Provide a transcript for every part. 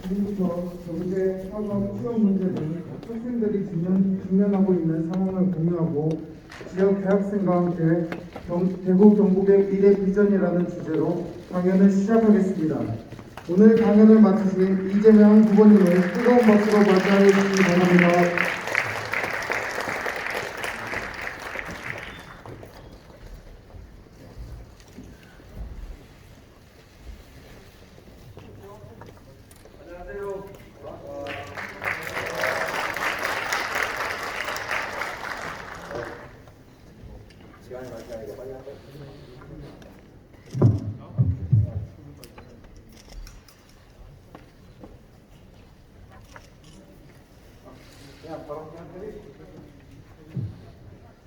지금부터 경제, 학업, 수업 문제 등 학생들이 직면, 직면 하고 있는 상황을 공유하고 지역 대학생과 함께 경, 대구 경북의 미래 비전이라는 주제로 강연을 시작하겠습니다. 오늘 강연을 마치신 이재명 후보님을 뜨거운 박수로 맞이해 주시기 바랍니다. 시간이 많지 않으니까 빨리 하세요. 그냥 바로 그냥 해리.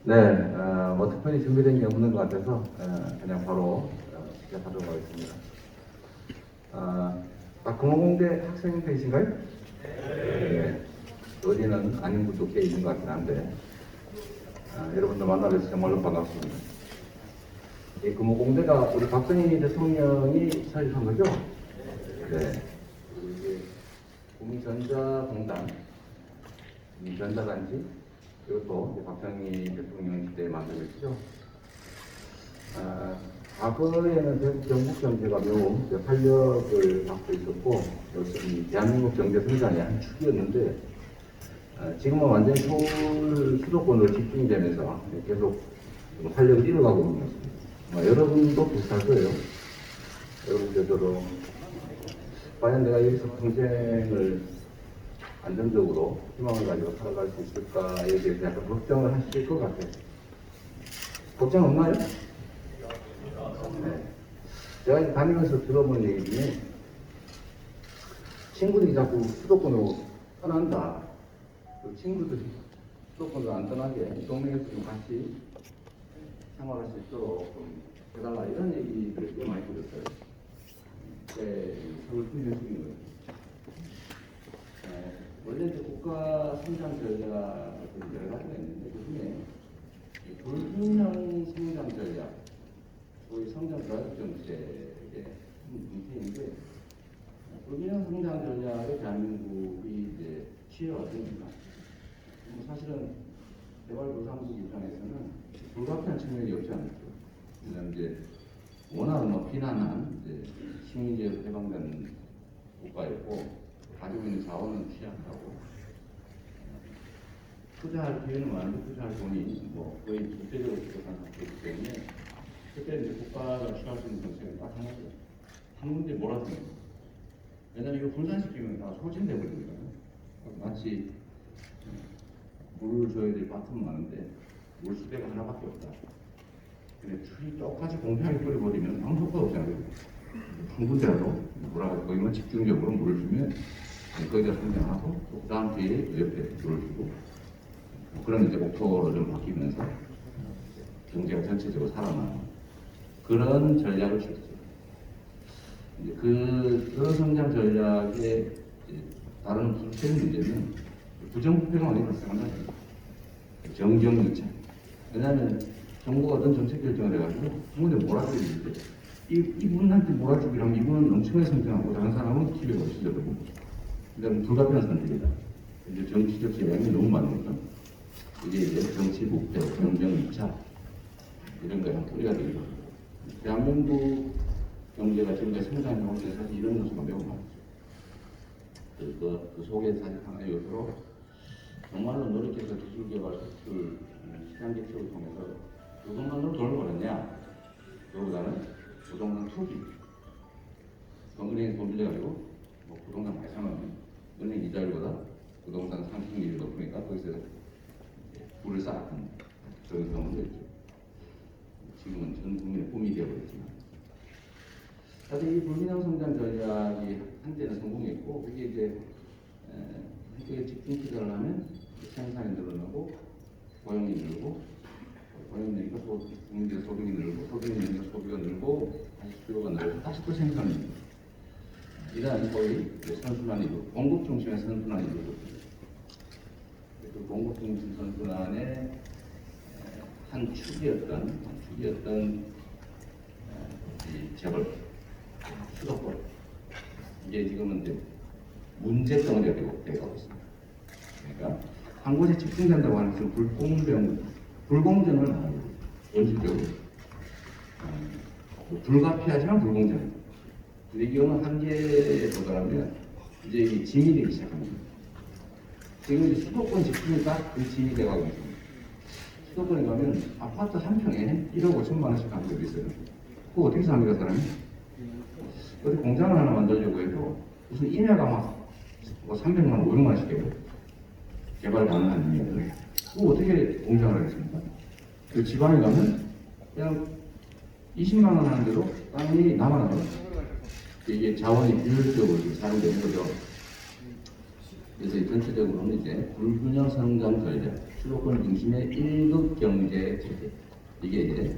네, 어, 뭐 특별히 준비된 게 없는 것 같아서 어, 그냥 바로 어, 시작하도록 하겠습니다. 아, 박공공대 학생 되신가요? 네. 어디는 아닌 분도 꽤 있는 것 같긴 한데 아, 여러분들 만나뵈서 정말로 반갑습니다. 이 금호공대가 우리 박정희 대통령이 설립한 거죠? 네. 이게 국민전자공단, 국민전자단지, 이것도 박정희 대통령 시대에 만들어졌죠. 아, 과거에는 전- 전국 경제가 매우 활력을 갖고 있었고, 이것은 이 대한민국 경제 성장의 한 축이었는데, 아, 지금은 완전히 서울 수도권으로 집중이 되면서 계속 좀 활력을 잃어가고 있는 것 같습니다. 아, 여러분도 비슷할 거예요. 여러분들도 과연 내가 여기서 평생을 안정적으로 희망을 가지고 살아갈 수 있을까에 대해서 약간 걱정을 하실 것 같아요. 걱정 없나요? 네. 제가 다니면서 들어본 얘기 중에 친구들이 자꾸 수도권으로 떠난다. 그 친구들이 수도권으로 안 떠나게 이 동네에서 좀 같이 생활할 수 있도록 좀 해달라 이런 얘기를 꽤 많이 들었어요. 네, 서울 분열중인 거예요. 네, 원래 이제 국가 성장 전략 여러 가지가 있는데 그 중에 이 불균형 성장 전략, 소위 성장 드라이브 정책의 문제인데 불균형 성장 전략에 대한민국이 이제 됩니다. 뭐 사실은 개발도상국 입장에서는 불가피한 측면이 없지 않죠. 왜냐하면 이제 워낙 뭐 비난한 이제 식민지에서 해방된 국가였고 가지고 있는 자원은 취약하고 투자할 기회는 많은데 투자할 돈이 뭐 거의 절대적으로 부족한 상태이기 때문에 그때 이제 국가가 취할 수 있는 정책은 딱 하나죠. 한 군데 몰아주는 거. 왜냐면 이거 분산시키면 다 소진돼 버리거든요. 마치 물을 줘야 될 바텀 많은데 물수대가 하나밖에 없다. 근데 줄이 똑같이 공평하게 뿌려버리면 아무 효과 없잖아요. 한 군데라도 뭐라고 거기만 집중적으로 물을 주면 거기다 성장하고 또 다음 뒤에 옆에 물을 주고 그런 이제 목표로 좀 바뀌면서 경제가 전체적으로 살아나는 그런 전략을 취했어요. 이제 그, 그 성장 전략의 다른 부수적인 문제는 부정부패가 많이 발생한다. 정경유착. 왜냐하면 정부가 어떤 정책 결정을 해가지고 한군데 몰아주는데 이, 이분한테 몰아주기랑 이분은 엄청나게 성장하고 다른 사람은 기회가 없어져버리고 그다음에 불가피한 선택이다. 이제 정치적 재량이 너무 많으니까 이게 이제 정치 부패, 정경유착 이런 거에 한 뿌리가 되는 거예요. 대한민국 경제가 지금까지 성장해온 게 사실 이런 요소가 매우 많죠. 그, 그, 그 속에 사실 하나의 요소로 정말로 노력해서 기술 개발, 수출, 시장 개척을 통해서 부동산으로 돈을 벌었냐? 그거보다는 부동산 투기. 은행에 돈 빌려가지고 뭐 부동산 사면 은행 이자율보다 부동산 상승률이 높으니까 거기서 불을 쌓았던 그런 경우도 있죠. 지금은 전 국민의 꿈이 되어버렸지만 사실 이 불균형 성장 전략이 한때는 성공했고 이게 이제 이게 집중 투자를 하면 생산이 늘어나고 고용이 늘고 고용이 늘니까 소, 국민들 소득이 늘고 소득이 늘니까 소비가 늘고 다시 수요가 늘고 다시 또 생산이 늘고 이러한 거의 선순환이 고 공급 중심의 선순환이 되고 그 공급 중심 선순환의 한 축이었던 축이었던 어, 이 재벌, 수도권 이게 지금은 이제 문제 덩어리가 되고 되고 있습니다. 그러니까 한 곳에 집중된다고 하는 것은 불공정, 불공정을. 원칙적으로. 어, 불가피하지만 불공정. 이 어느 한계에 도달하면 이제 이게 짐이 되기 시작합니다. 지금 이제 수도권 집중이 딱그 짐이 돼가고 있습니다. 수도권에 가면 아파트 한 평에 1억 5천만 원씩 가는 데도 있어요. 그거 어떻게 삽니까, 사람이? 어디 공장을 하나 만들려고 해도 무슨 인해가 막 300만 원, 500만 원씩 해요. 개발 가능한 일이면 그거 어떻게 공장을 하겠습니까? 그 지방에 가면 그냥 20만 원 하는 대로 땅이 남아나요. 이게 자원이 비효율적으로 사용되는 거죠. 그래서 이 전체적으로는 이제 불균형 성장 전략, 수도권 중심의 1급 경제 체계 이게 이제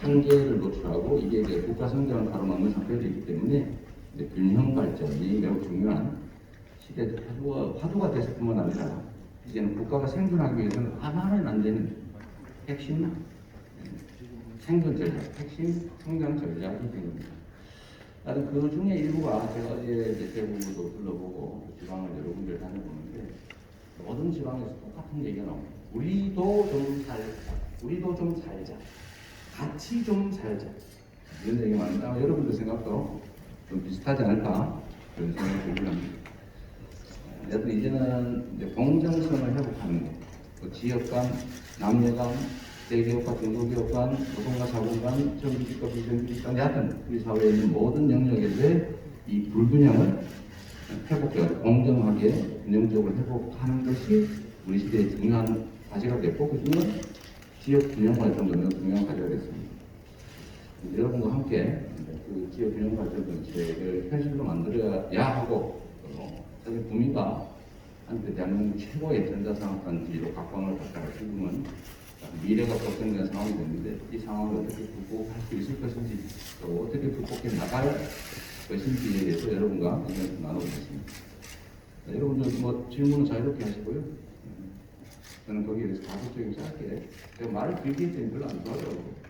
한계를 노출하고 이게 이제 국가 성장을 가로막는 상태가 되기 때문에 이제 균형 발전이 매우 중요한 시대 화두가, 화두가 됐을 뿐만 아니라 이제는 국가가 생존하기 위해서는 아마는 안 되는 핵심 예, 생존 전략, 핵심 성장 전략이 된 겁니다. 나는 그 중에 일부가 제가 어제 이제 대구도 둘러보고 지방을 여러 군데를 다녀보는데 모든 지방에서 똑같은 얘기가 나옵니다. 우리도 좀 살자. 우리도 좀 살자. 같이 좀 살자. 이런 얘기가 많은데 아마 여러분들 생각도 좀 비슷하지 않을까 그런 생각이 들긴 합니다. 여튼 이제는 이제 공정성을 회복하는 것, 그 지역 간, 남녀 간, 대기업과 중소기업 간, 노동과 자본 간, 정규직과 비정규직 간, 여하튼 우리 사회에 있는 모든 영역에서의 이 불균형을 회복해 공정하게 균형적으로 회복하는 것이 우리 시대의 중요한 과제가 됐고 그중에 지역 균형 발전도 매우 중요한 과제가 됐습니다. 여러분과 함께 그 지역 균형 발전 정책을 현실로 만들어야 하고 어, 사실 구미가 한때 대한민국 최고의 전자산업단지로 각광을 받다가 지금은 미래가 걱정되는 상황이 됐는데 이 상황을 어떻게 극복할 수 있을 것인지 또 어떻게 극복해 나갈 것인지에 대해서 여러분과 의견을 나눠보겠습니다. 자, 여러분들 뭐 질문은 자유롭게 하시고요. 음, 저는 거기에 대해서 가급적이면 짧게 제가 말을 길게 했더니 별로 안 좋아하더라고요.